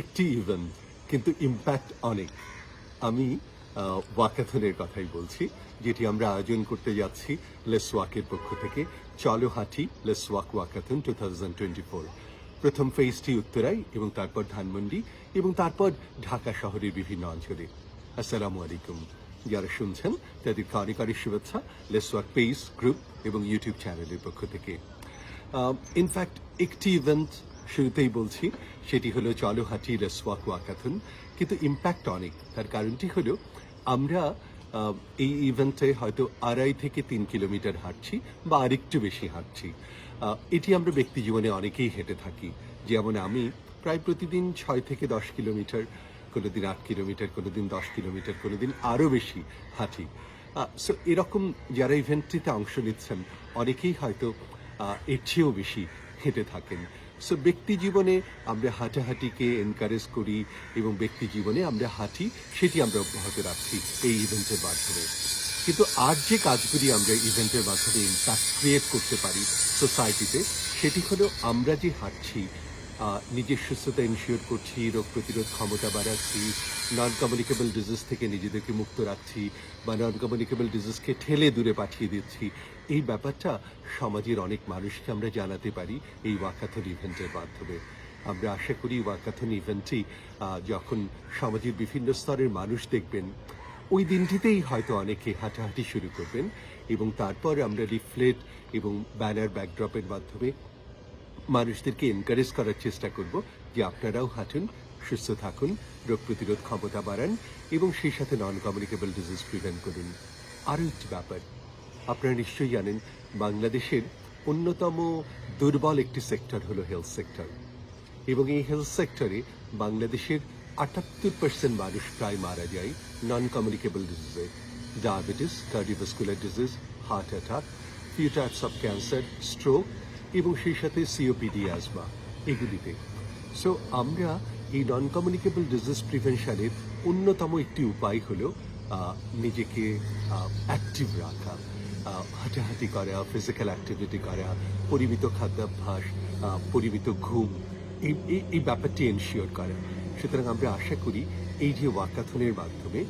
একটি ইভেন্ট কিন্তু ইম্প্যাক্ট অনেক। আমি ওয়াকাথনের কথাই বলছি, যেটি আমরা আয়োজন করতে যাচ্ছি লেস ওয়াকের পক্ষ থেকে। চলো হাঁটি let's walk walkathon two thousand twenty four প্রথম ফেজটি উত্তরায় এবং তারপর ধানমন্ডি এবং তারপর ঢাকা শহরের বিভিন্ন অঞ্চলে। আসসালামু আলাইকুম। যারা শুনছেন, তাদেরকে অনেক অনেক শুভেচ্ছা লেস ওয়াক পেজ গ্রুপ এবং ইউটিউব চ্যানেলের পক্ষ থেকে। ইনফ্যাক্ট একটি ইভেন্ট শুরুতেই বলছি, সেটি হলো চলো হাঁটি রেসওয়াক ওয়াকাথন কিন্তু ইম্প্যাক্ট অনেক। তার কারণটি হলো, আমরা এই ইভেন্টে হয়তো আড়াই থেকে তিন কিলোমিটার হাঁটছি বা আরেকটু বেশি হাঁটছি। এটি আমরা ব্যক্তি জীবনে অনেকেই হেঁটে থাকি। যেমন আমি প্রায় প্রতিদিন ছয় থেকে দশ কিলোমিটার কোনো দিন আট কিলোমিটার কোনো দিন দশ কিলোমিটার কোনো দিন আরও বেশি হাঁটি। সো এরকম যারা ইভেন্টটিতে অংশ নিচ্ছেন, অনেকেই হয়তো এর চেয়েও বেশি হেঁটে থাকেন। সো ব্যক্তি জীবনে আমরা হাঁটাহাঁটিকে এনকারেজ করি এবং ব্যক্তি জীবনে আমরা হাঁটি, সেটি আমরা অব্যাহত রাখছি এই ইভেন্টের মাধ্যমে। কিন্তু আর যে কাজগুলি আমরা ইভেন্টের মাধ্যমে ইম্প্যাক্ট ক্রিয়েট করতে পারি সোসাইটিতে সেটি হলো আমরা যে হাঁটছি নিজের সুস্থতা ইনশিওর করছি, রোগ প্রতিরোধ ক্ষমতা বাড়াচ্ছি নন কমিউনিকেবল ডিজিজ থেকে নিজেদেরকে মুক্ত রাখছি বা নন কমিউনিকেবল ডিজিজকে ঠেলে দূরে পাঠিয়ে দিচ্ছি। এই ব্যাপারটা সমাজের অনেক মানুষকে আমরা জানাতে পারি এই ওয়াকাথন ইভেন্টের মাধ্যমে। আমরা আশা করি ওয়াকাথন ইভেন্টটি যখন সমাজের বিভিন্ন স্তরের মানুষ দেখবেন, ওই দিনটিতেই হয়তো অনেকে হাঁটাহাঁটি শুরু করবেন এবং তারপর আমরা লিফলেট এবং ব্যানার ব্যাকড্রপের মাধ্যমে মানুষদেরকে এনকারেজ করার চেষ্টা করব যে আপনারাও হাঁটুন, সুস্থ থাকুন, রোগ প্রতিরোধ ক্ষমতা বাড়ান এবং সেই সাথে নন কমিউনিকেবল ডিজিজ প্রিভেন্ট করুন। আরও একটি ব্যাপার, আপনারা নিশ্চয়ই জানেন, বাংলাদেশের অন্যতম দুর্বল একটি সেক্টর হলো হেলথ সেক্টর এবং এই হেলথ সেক্টরে বাংলাদেশের আটাত্তর পার্সেন্ট মানুষ প্রায় মারা যায় non communicable ডিজিজে diabetes cardiovascular disease heart attack few types of cancer stroke এবং সেই সাথে সিওপিডি আসবা এগুলিতে। সো আমরা এই নন কমিউনিকেবল ডিজিজ প্রিভেনশনের অন্যতম একটি উপায় হলো নিজেকে অ্যাক্টিভ রাখা হাঁটাহাঁটি করা ফিজিক্যাল অ্যাক্টিভিটি করা, পরিমিত খাদ্যাভ্যাস পরিমিত ঘুম, এই- এই ব্যাপারটি এনশিওর করা। সুতরাং আমরা আশা করি এই যে ওয়াকাথনের মাধ্যমে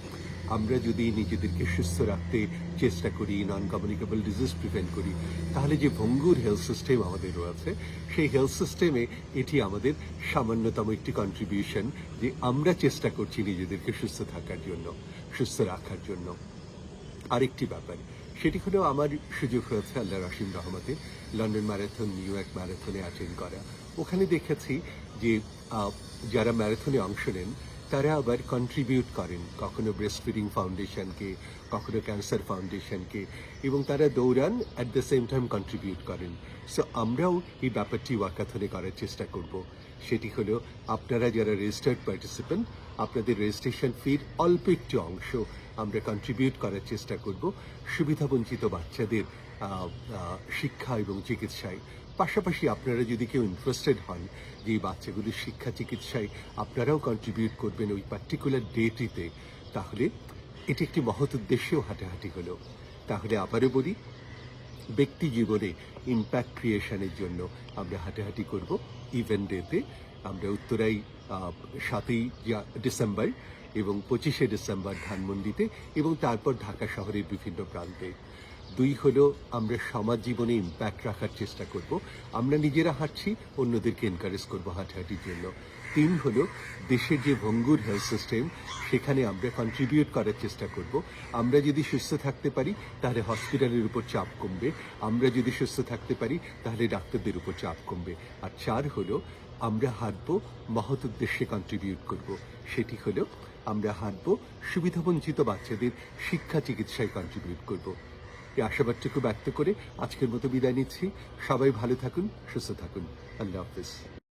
আমরা যদি নিজেদেরকে সুস্থ রাখতে চেষ্টা করি নন কমিউনিকেবল ডিজিজ প্রিভেন্ট করি, তাহলে যে ভঙ্গুর হেলথ সিস্টেম আমাদের রয়েছে, সেই হেলথ সিস্টেমে এটি আমাদের সামান্যতম একটি কন্ট্রিবিউশন যে আমরা চেষ্টা করছি নিজেদেরকে সুস্থ থাকার জন্য, সুস্থ রাখার জন্য। আরেকটি ব্যাপার, সেটি হলো আমার সুযোগ হয়েছে আল্লাহ রসিম রহমতে লন্ডন ম্যারাথন, নিউ ইয়র্ক ম্যারাথনে অ্যাটেন্ড করা। ওখানে দেখেছি যে যারা ম্যারাথনে অংশ নেন তারা আবার কন্ট্রিবিউট করেন। কখনো ব্রেস্ট ফিডিং ফাউন্ডেশনকে কখনো ক্যান্সার ফাউন্ডেশনকে এবং তারা দৌড়ান at the same time contribute করেন। সো আমরাও এই ব্যাপারটি ওয়াকাথনে করার চেষ্টা করব। সেটি হল, আপনারা যারা রেজিস্টার্ড পার্টিসিপেন্ট আপনাদের রেজিস্ট্রেশন ফির অল্প একটি অংশ আমরা কন্ট্রিবিউট করার চেষ্টা করব সুবিধাবঞ্চিত বাচ্চাদের শিক্ষা এবং চিকিৎসায়। পাশাপাশি আপনারা যদি কেউ ইন্টারেস্টেড হন যে এই বাচ্চাগুলির শিক্ষা, চিকিৎসায় আপনারাও কন্ট্রিবিউট করবেন ওই পার্টিকুলার ডেটিতে তাহলে এটি একটি মহৎ উদ্দেশ্যেও হাঁটাহাঁটি হলো। তাহলে আবারও বলি, ব্যক্তি জীবনে ইম্প্যাক্ট ক্রিয়েশনের জন্য আমরা হাঁটাহাঁটি করব ইভেন্ট ডেতে আমরা উত্তরাই সাতই ডিসেম্বর এবং পঁচিশে ডিসেম্বর ধানমন্ডিতে এবং তারপর ঢাকা শহরের বিভিন্ন প্রান্তে। দুই হলো আমরা সমাজ জীবনে ইম্প্যাক্ট রাখার চেষ্টা করব। আমরা নিজেরা হাঁটছি, অন্যদেরকে এনকারেজ করব হাঁটাহাঁটির জন্য। তিন হলো দেশের যে ভঙ্গুর হেলথ সিস্টেম সেখানে আমরা কন্ট্রিবিউট করার চেষ্টা করব। আমরা যদি সুস্থ থাকতে পারি, তাহলে হসপিটালের উপর চাপ কমবে। আমরা যদি সুস্থ থাকতে পারি, তাহলে ডাক্তারদের উপর চাপ কমবে। আর চার হলো, আমরা হাঁটবো, মহৎ উদ্দেশ্যে কন্ট্রিবিউট করব। সেটি হলো, আমরা হাঁটবো, সুবিধাবঞ্চিত বাচ্চাদের শিক্ষা চিকিৎসায় কন্ট্রিবিউট করব। এই আশাবাদটুকু ব্যক্ত করে আজকের মতো বিদায় নিচ্ছি। সবাই ভালো থাকুন, সুস্থ থাকুন। আল্লাহ হাফিজ।